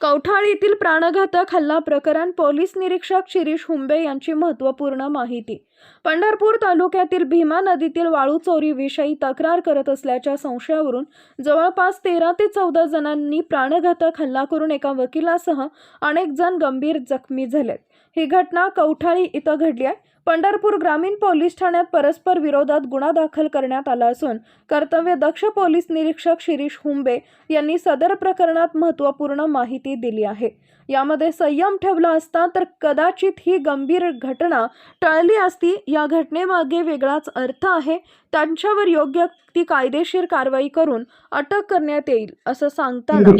कवठाळ येथील प्राणघातक हल्ला प्रकरण पोलीस निरीक्षक शिरीष हुंबे यांची महत्त्वपूर्ण माहिती. पंढरपूर तालुक्यातील भीमा नदीतील वाळू चोरीविषयी तक्रार करत असल्याच्या संशयावरून जवळपास तेरा ते चौदा जणांनी प्राणघातक हल्ला करून एका वकिलासह अनेक जण गंभीर जखमी झालेत. ही घटना कवठाळी इथं घडली आहे. पंढरपूर ग्रामीण पोलीस ठाण्यात परस्पर विरोधात गुन्हा दाखल करण्यात आला असून कर्तव्य दक्ष पोलीस निरीक्षक शिरीष हुंबे यांनी सदर प्रकरणात महत्त्वपूर्ण माहिती दिली आहे. यामध्ये संयम ठेवला असता तर कदाचित ही गंभीर घटना टळली असती. या घटनेमागे वेगळाच अर्थ आहे. त्यांच्यावर योग्य ती कायदेशीर कारवाई करून अटक करण्यात येईल असं सांगताना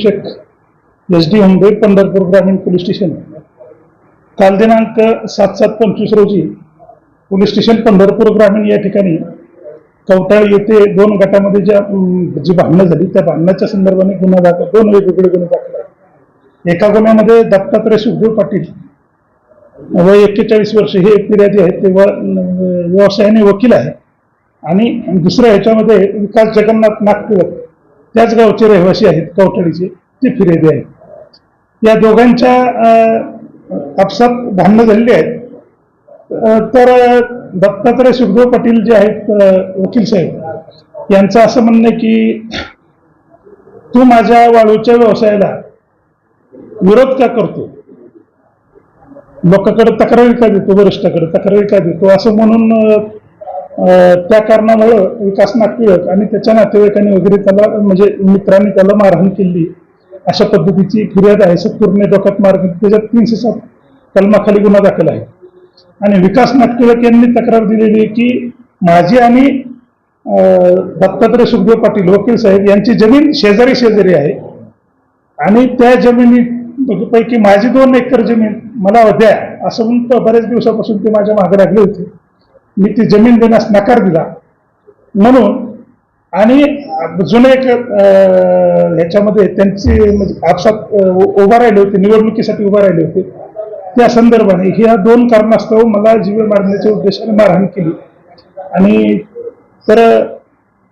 पंढरपूर ग्रामीण पोलीस स्टेशन. काल दिनांक सात सात पंचवीस रोजी पोलीस स्टेशन पंढरपूर ग्रामीण या ठिकाणी कवटाळ येथे दोन गटामध्ये ज्या जी भांडणं झाली त्या भांडणाच्या संदर्भाने गुन्हा दाखल दोन वेगवेगळे गुन्हे दाखल एका गुन्ह्यामध्ये दत्तात्रय सुखदेव पाटील वय एक्केचाळीस वर्ष हे फिर्यादी आहेत ते व्यवसायाने वकील आहे आणि दुसऱ्या ह्याच्यामध्ये विकास जगन्नाथ नागपूर त्याच गावचे रहिवासी आहेत कवठळीचे ते फिर्यादी आहेत. या दोघांच्या आपसात भांडणं झालेली आहेत. तर दत्तात्रय सुखदेव पाटील जे आहेत वकील साहेब यांचं असं म्हणणं आहे की तू माझ्या वाळूच्या व्यवसायाला विरोध का करतो? लोकांकडे तक्रारी का देतो वरिष्ठाकडे तक्रारी का देतो? असं म्हणून त्या कारणामुळं विकास नागटिळक आणि त्याच्या नातेवाईकांनी वगैरे त्याला म्हणजे मित्रांनी त्याला मारहाण केली. अशा पद्धतीची फिर्याद आहे. सत्पूर्णे डोक्यात मार्ग त्याच्यात तीनशे सात कलमाखाली गुन्हा दाखल आहे. आणि विकास नागटिळक यांनी तक्रार दिलेली आहे की माझी आणि दत्तात्रय सुखदेव पाटील वकील साहेब यांची जमीन शेजारी शेजारी आहे. आणि त्या जमिनीपैकी माझी दोन एकर जमीन मला द्या असं म्हणून बऱ्याच दिवसापासून ते माझ्या मागे लागले होते. मी ती जमीन देण्यास नकार दिला. म्हणून आणि जुने एक ह्याच्यामध्ये त्यांची म्हणजे आपसात उ- उभा राहिले होते निवडणुकीसाठी उभा राहिले होते. त्या संदर्भाने ह्या दोन कारणास्तव मला जीवे मारण्याच्या उद्देशाने मारहाण केली. आणि तर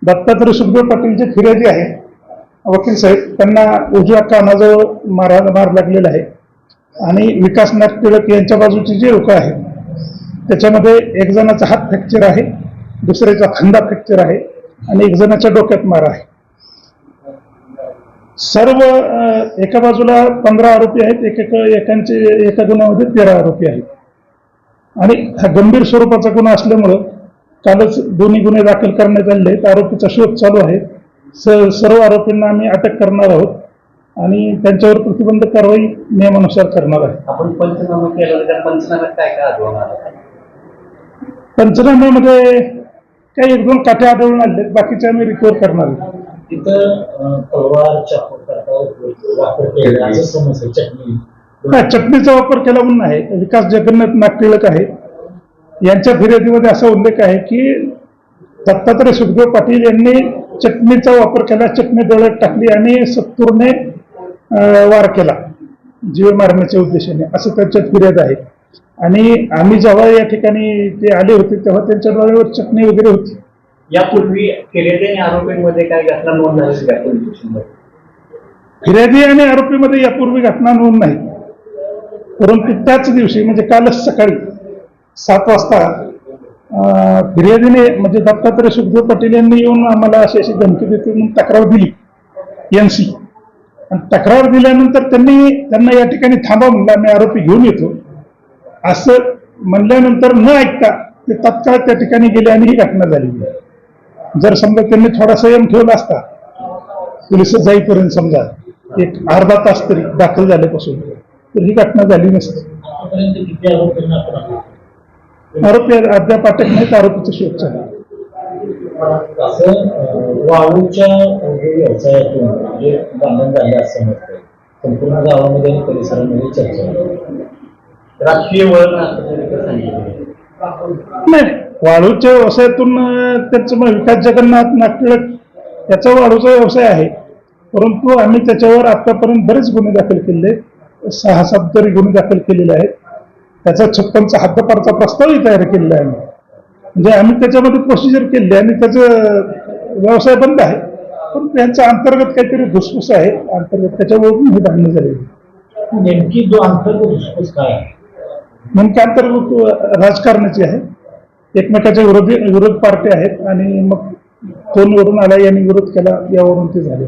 दत्तात्रय सुखदेव पाटील जे फिर्यादी आहे वकील साहेब त्यांना उजव्या कानाजवळ मारा मार लागलेला आहे. आणि विकास नाथ टिळक यांच्या बाजूचे जे लोक आहेत त्याच्यामध्ये एक जणाचा हात फ्रॅक्चर आहे दुसऱ्याचा खांदा फ्रॅक्चर आहे. आणि एक जणाच्या डोक्यात मार आहे. सर्व एका बाजूला पंधरा आरोपी आहेत एक एक एकांचे एका गुन्ह्यामध्ये तेरा आरोपी आहेत. आणि हा गंभीर स्वरूपाचा गुन्हा असल्यामुळं कालच दोन्ही गुन्हे दाखल करण्यात आलेले आहेत. आरोपीचा शोध चालू आहे. स- सर्व आरोपींना आम्ही अटक करणार आहोत आणि त्यांच्यावर प्रतिबंधक कारवाई नियमानुसार करणार आहे. आपण पंचनामा केला पंचनाम्यात काय काय पंचनाम्यामध्ये काही एक दोन काठे आढळून आले बाकीचे आम्ही रिकवर करणार आहे. तिथं तलवार चाकू करता चटणी. हा चटणीचा वापर केला म्हणून आहे. विकास जगन्नाथ नागटिळक आहे. यांच्या फिर्यादीमध्ये असा उल्लेख आहे की दत्तात्रय सुखदेव पाटील यांनी चटणीचा वापर केला चटणी डोळ्यात टाकली आणि सत्तूरने वार केला जीव मारण्याच्या उद्देशाने. असं त्यांच्यात फिर्याद आहे. आणि आम्ही जेव्हा या ठिकाणी ते आले होते तेव्हा त्यांच्या डोळ्यावर चटणी वगैरे होती. यापूर्वी केलेल्या आरोपींमध्ये काय घटना नोंद झाली का पोलीस स्टेशनमध्ये? फिर्यादी आणि आरोपीमध्ये यापूर्वी घटना नोंद नाही. परंतु त्याच दिवशी म्हणजे कालच सकाळी सात वाजता फिर्यादीने म्हणजे दत्तात्रय सुखदेव पाटील यांनी येऊन आम्हाला अशी अशी धमकी देते म्हणून तक्रार दिली एनसी आणि तक्रार दिल्यानंतर त्यांनी त्यांना या ठिकाणी थांबा म्हणलं आम्ही आरोपी घेऊन येतो. असं म्हणल्यानंतर न ऐकता ते तत्काळ त्या ठिकाणी गेले आणि ही घटना झाली जर समजा त्यांनी थोडा संयम ठेवला असता पोलीस जाईपर्यंत समजा एक अर्धा तास तरी दाखल झाल्यापासून तर ही घटना झाली नसती? आरोपी अद्याप अटक नाहीत आरोपीचा शोध अं, वाळूच्या व्यवसायातून जे बंधन झाले असं समजतंय संपूर्ण गावामध्ये आणि परिसरामध्ये चर्चा. राजकीय वळण नाही. वाळूच्या व्यवसायातून त्यांचं मग विकास जगन्नाथ नागटिळक याचा वाळूचा व्यवसाय आहे. परंतु आम्ही त्याच्यावर आतापर्यंत बरेच गुन्हे दाखल केले सहा सात तरी गुन्हे दाखल केलेले आहेत. त्याचा छप्पनचा हद्दपारचा प्रस्तावही तयार केलेला आहे आम्ही. म्हणजे आम्ही त्याच्यामध्ये प्रोसिजर केली आणि त्याचं व्यवसाय बंद आहे. पण त्यांचा अंतर्गत काहीतरी धुसफूस आहे. अंतर्गत त्याच्यावरून ही भांडणी झालेली नेमकी जो अंतर्गत घुसखोस काय आहे? नेमक्या अंतर्गत राजकारणाची आहे एकमेकाच्या विरोधी विरोध पार्टी आहेत आणि मग तो निवडून आला यांनी विरोध केला यावरून ते झाले.